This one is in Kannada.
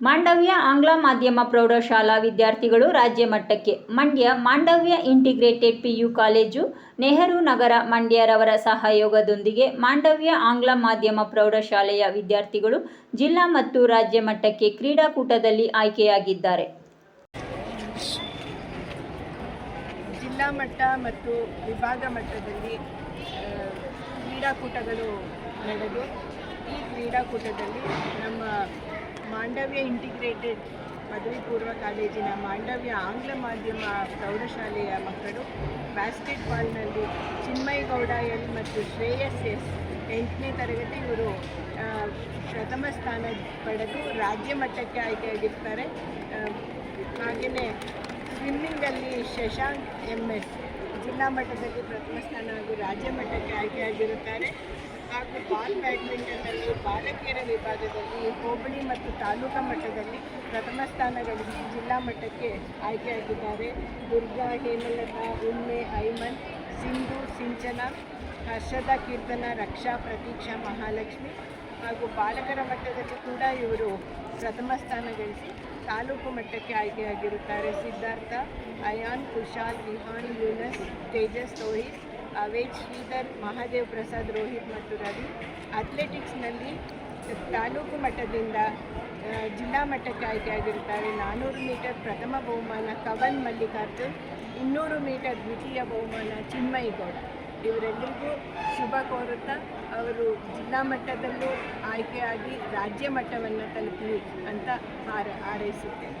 ಮಾಂಡವ್ಯ ಆಂಗ್ಲ ಮಾಧ್ಯಮ ಪ್ರೌಢಶಾಲಾ ವಿದ್ಯಾರ್ಥಿಗಳು ರಾಜ್ಯ ಮಟ್ಟಕ್ಕೆ. Mandya Mandavya integrated PU college, Nehru Nagar ಮಂಡ್ಯರವರ ಸಹಯೋಗದೊಂದಿಗೆ ಮಾಂಡವ್ಯ ಆಂಗ್ಲ ಮಾಧ್ಯಮ ಪ್ರೌಢಶಾಲೆಯ ವಿದ್ಯಾರ್ಥಿಗಳು ಜಿಲ್ಲಾ ಮತ್ತು ರಾಜ್ಯ ಮಟ್ಟಕ್ಕೆ ಕ್ರೀಡಾಕೂಟದಲ್ಲಿ ಆಯ್ಕೆಯಾಗಿದ್ದಾರೆ. ಜಿಲ್ಲಾ ಮಟ್ಟ ಮತ್ತು ವಿಭಾಗ ಮಟ್ಟದಲ್ಲಿ ಕ್ರೀಡಾಕೂಟಗಳು ನಡೆದು, ಈ ಕ್ರೀಡಾಕೂಟದಲ್ಲಿ ನಮ್ಮ ಮಾಂಡವ್ಯ ಇಂಟಿಗ್ರೇಟೆಡ್ ಪದವಿ ಪೂರ್ವ ಕಾಲೇಜಿನ ಮಾಂಡವ್ಯ ಆಂಗ್ಲ ಮಾಧ್ಯಮ ಪ್ರೌಢಶಾಲೆಯ ಮಕ್ಕಳು ಬಾಸ್ಕೆಟ್ಬಾಲ್ನಲ್ಲಿ ಚಿನ್ಮಯ್ ಗೌಡ ಎಲ್ ಮತ್ತು ಶ್ರೇಯಸ್ ಎಸ್ ಎಂಟನೇ ತರಗತಿ ಇವರು ಪ್ರಥಮ ಸ್ಥಾನ ಪಡೆದು ರಾಜ್ಯ ಮಟ್ಟಕ್ಕೆ ಆಯ್ಕೆಯಾಗಿರ್ತಾರೆ. ಹಾಗೆಯೇ ಸ್ವಿಮ್ಮಿಂಗಲ್ಲಿ ಶಶಾಂಕ್ ಎಂ ಎಸ್ ಜಿಲ್ಲಾ ಮಟ್ಟದಲ್ಲಿ ಪ್ರಥಮ ಸ್ಥಾನ ಹಾಗೂ ರಾಜ್ಯ ಮಟ್ಟಕ್ಕೆ ಆಯ್ಕೆಯಾಗಿರುತ್ತಾರೆ. ಹಾಗೂ ಬಾಲ್ ಬ್ಯಾಡ್ಮಿಂಟನ್ನಲ್ಲಿ ಬಾಲಕಿಯರ ವಿಭಾಗದಲ್ಲಿ ಹೋಬಳಿ ಮತ್ತು ತಾಲೂಕಾ ಮಟ್ಟದಲ್ಲಿ ಪ್ರಥಮ ಸ್ಥಾನಗಳಿಸಿ ಜಿಲ್ಲಾ ಮಟ್ಟಕ್ಕೆ ಆಯ್ಕೆಯಾಗಿದ್ದಾರೆ. ದುರ್ಗಾ ಹೇಮಲತಾ ಉಮ್ಮೆ ಐಮನ್ ಸಿಂಧು, ಸಿಂಚನ, ಹರ್ಷದ ಕೀರ್ತನ, ರಕ್ಷಾ, ಪ್ರತೀಕ್ಷಾ, ಮಹಾಲಕ್ಷ್ಮಿ ಹಾಗೂ ಬಾಲಕರ ಮಟ್ಟದಲ್ಲಿ ಕೂಡ ಇವರು ಪ್ರಥಮ ಸ್ಥಾನ ಗಳಿಸಿ ತಾಲೂಕು ಮಟ್ಟಕ್ಕೆ ಆಯ್ಕೆಯಾಗಿರುತ್ತಾರೆ. ಸಿದ್ಧಾರ್ಥ, ಅಯಾನ್, ಕುಶಾಲ್, ವಿಹಾನ್, ಯೂನಸ್, ತೇಜಸ್, ರೋಹಿತ್ ಅವೇಜ್ ಶ್ರೀಧರ್ ಮಹಾದೇವ್ ಪ್ರಸಾದ್ ರೋಹಿತ್ ಮತ್ತು ರವಿ. ಅಥ್ಲೆಟಿಕ್ಸ್ನಲ್ಲಿ ತಾಲೂಕು ಮಟ್ಟದಿಂದ ಜಿಲ್ಲಾ ಮಟ್ಟಕ್ಕೆ ಆಯ್ಕೆಯಾಗಿರುತ್ತಾರೆ ನಾನ್ನೂರು ಮೀಟರ್ ಪ್ರಥಮ ಬಹುಮಾನ ಕವನ್ ಮಲ್ಲಿಕಾರ್ಜುನ್, ಇನ್ನೂರು ಮೀಟರ್ ದ್ವಿತೀಯ ಬಹುಮಾನ ಚಿನ್ಮಯಿ ಗೌಡ. ಇವರೆಲ್ಲರಿಗೂ ಶುಭ ಕೋರುತ್ತಾ ಅವರು ಜಿಲ್ಲಾ ಮಟ್ಟದಲ್ಲೂ ಆಯ್ಕೆಯಾಗಿ ರಾಜ್ಯ ಮಟ್ಟವನ್ನು ತಲುಪಲಿ ಅಂತ ಹಾರ ಹಾರೈಸುತ್ತೇನೆ.